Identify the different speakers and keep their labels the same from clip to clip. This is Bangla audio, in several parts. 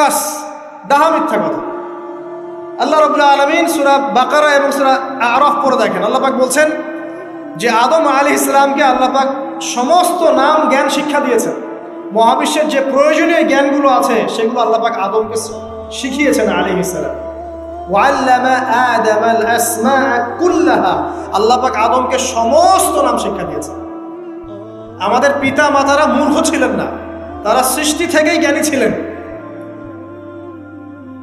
Speaker 1: কাস ডাহা মিথ্যা কথা। আল্লাহ রবুল্লা আলমিন সুরা বাকারা এবং সুরা আরফ পরে দেখেন। আল্লাহ পাক বলছেন যে আদম আলী ইসলামকে আল্লাহ পাক সমস্ত নাম জ্ঞান শিক্ষা দিয়েছেন। মহাবিশ্বের যে প্রয়োজনীয় জ্ঞানগুলো আছে, সেগুলো আল্লাহ পাক আদমকে শিখিয়েছেন আলী ইসলাম আল্লাহ পাক আদমকে সমস্ত নাম শিক্ষা দিয়েছেন। আমাদের পিতা মাতারা মূর্খ ছিলেন না। তারা সৃষ্টি থেকেই জ্ঞানী ছিলেন।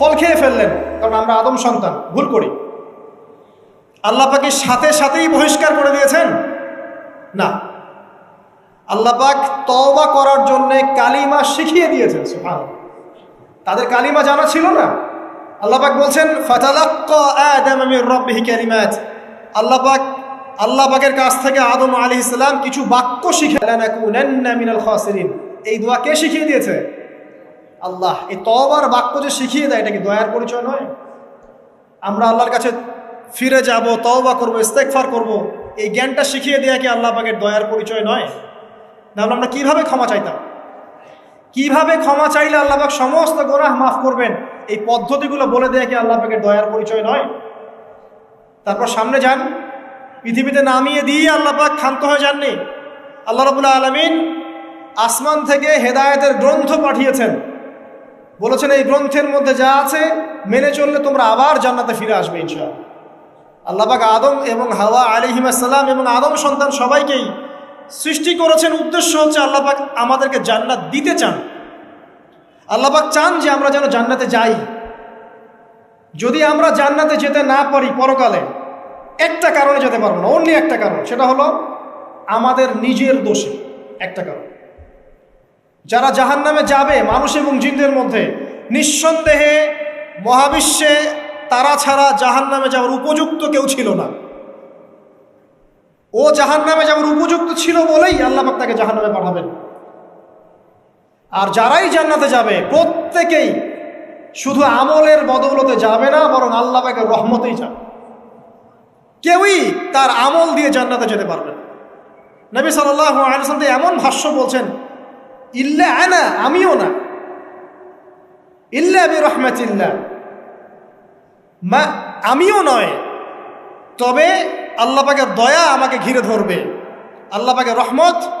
Speaker 1: ফল খেয়ে ফেললেন, কারণ আমরা আদম সন্তান, ভুল করি। আল্লাহ পাকে সাথে সাথেই বহিষ্কার করে দিয়েছেন? না। আল্লাহ পাক তওবা করার জন্য কালিমা শিখিয়ে দিয়েছেন সুবহান তাদের কালিমা জানা ছিল না। আল্লাহ পাক বলছেন, ফাতালাক্কা আদম মির রাব্বিহি কালিমাত। আল্লাহ পাক, আল্লাহ পাকের কাছ থেকে আদম আলাইহিস সালাম কিছু বাক্য শিখে এই দোয়া কে শিখিয়ে দিয়েছে? আল্লাহ, এই তবার বাক্য যে শিখিয়ে দেয়, এটা কি দয়ার পরিচয় নয়? আমরা আল্লাহর কাছে ফিরে যাব, তওবা করব ইস্তেকফার করব, এই জ্ঞানটা শিখিয়ে দেওয়া কি আল্লাহ পাকের দয়ার পরিচয় নয়? তাহলে আমরা কীভাবে ক্ষমা চাইতাম? কীভাবে ক্ষমা চাইলে আল্লাহ পাক সমস্ত গোনাহ মাফ করবেন? এই পদ্ধতিগুলো বলে দেয়া কি আল্লাহ পাকের দয়ার পরিচয় নয়? তারপর সামনে যান, পৃথিবীতে নামিয়ে দিয়ে আল্লাহ পাক ক্ষান্ত হয়ে যাননি। আল্লাহ রবুল্লাহ আলমিন আসমান থেকে হেদায়তের গ্রন্থ পাঠিয়েছেন। বলেছেন, এই গ্রন্থের মধ্যে যা আছে, মেনে চললে তোমরা আবার জান্নাতে ফিরে আসবে ইনশাল আল্লাহবাক আদম এবং হাওয়া আলিহিমাসাল্লাম এবং আদম সন্তান সবাইকেই সৃষ্টি করেছেন। উদ্দেশ্য হচ্ছে আল্লাহবাক আমাদেরকে জান্নাত দিতে চান। আল্লাহবাক চান যে আমরা যেন জান্নাতে যাই। যদি আমরা জান্নাতে যেতে না পারি পরকালে, একটা কারণে যেতে পারব না অনলি একটা কারণ, সেটা হলো আমাদের নিজের দোষে একটা কারণ। যারা জাহান নামে যাবে, মানুষ এবং জিনদের মধ্যে, নিঃসন্দেহে মহাবিশ্বে তারা ছাড়া জাহান নামে যাওয়ার উপযুক্ত কেউ ছিল না। ও জাহান নামে যাওয়ার উপযুক্ত ছিল বলেই আল্লাহ তাকে জাহান নামে পাঠাবেন। আর যারাই জান্নাতে যাবে, প্রত্যেকেই শুধু আমলের বদৌলতে যাবে না, বরং আল্লাহ পাকে রহমতেই যাবে। কেউই তার আমল দিয়ে জান্নাতে যেতে পারবে না। নবী সাল্লাহ আলসালাম এমন ভাষ্য বলছেন ইল্লা আনা, আমিও না। ইল্লা আবি রহমাতিল্লা মা, আমিও নয়। তবে আল্লাপাকে দয়া আমাকে ঘিরে ধরবে। আল্লাপাকে রহমত